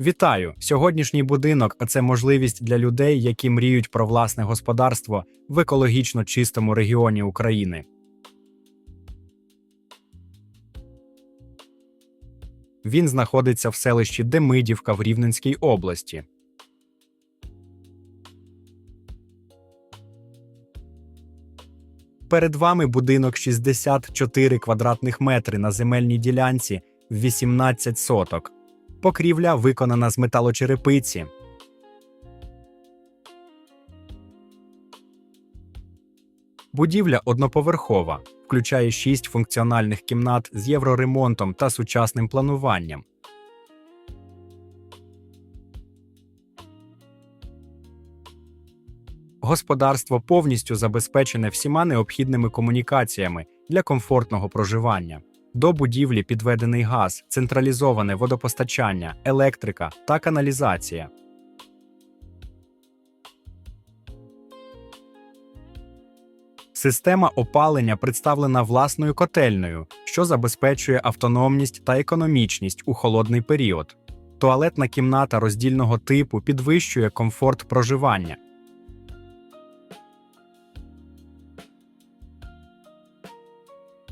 Вітаю! Сьогоднішній будинок це можливість для людей, які мріють про власне господарство в екологічно чистому регіоні України. Він знаходиться в селищі Демидівка в Рівненській області. Перед вами будинок 64 квадратних метри на земельній ділянці в 18 соток. Покрівля виконана з металочерепиці. Будівля одноповерхова, включає шість функціональних кімнат з євроремонтом та сучасним плануванням. Господарство повністю забезпечене всіма необхідними комунікаціями для комфортного проживання. До будівлі підведений газ, централізоване водопостачання, електрика та каналізація. Система опалення представлена власною котельною, що забезпечує автономність та економічність у холодний період. Туалетна кімната роздільного типу підвищує комфорт проживання.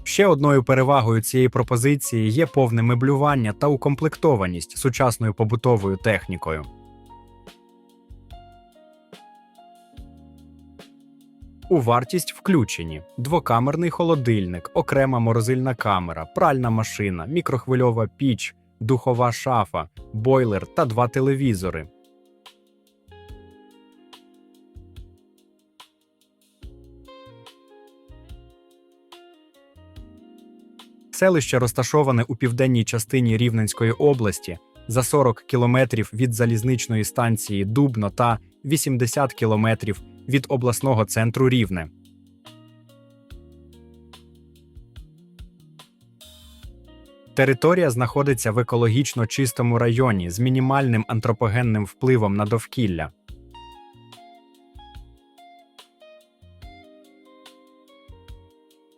Ще одною перевагою цієї пропозиції є повне меблювання та укомплектованість сучасною побутовою технікою. У вартість включені двокамерний холодильник, окрема морозильна камера, пральна машина, мікрохвильова піч, духова шафа, бойлер та два телевізори. Селище розташоване у південній частині Рівненської області за 40 кілометрів від залізничної станції Дубно та 80 кілометрів від обласного центру Рівне. Територія знаходиться в екологічно чистому районі з мінімальним антропогенним впливом на довкілля.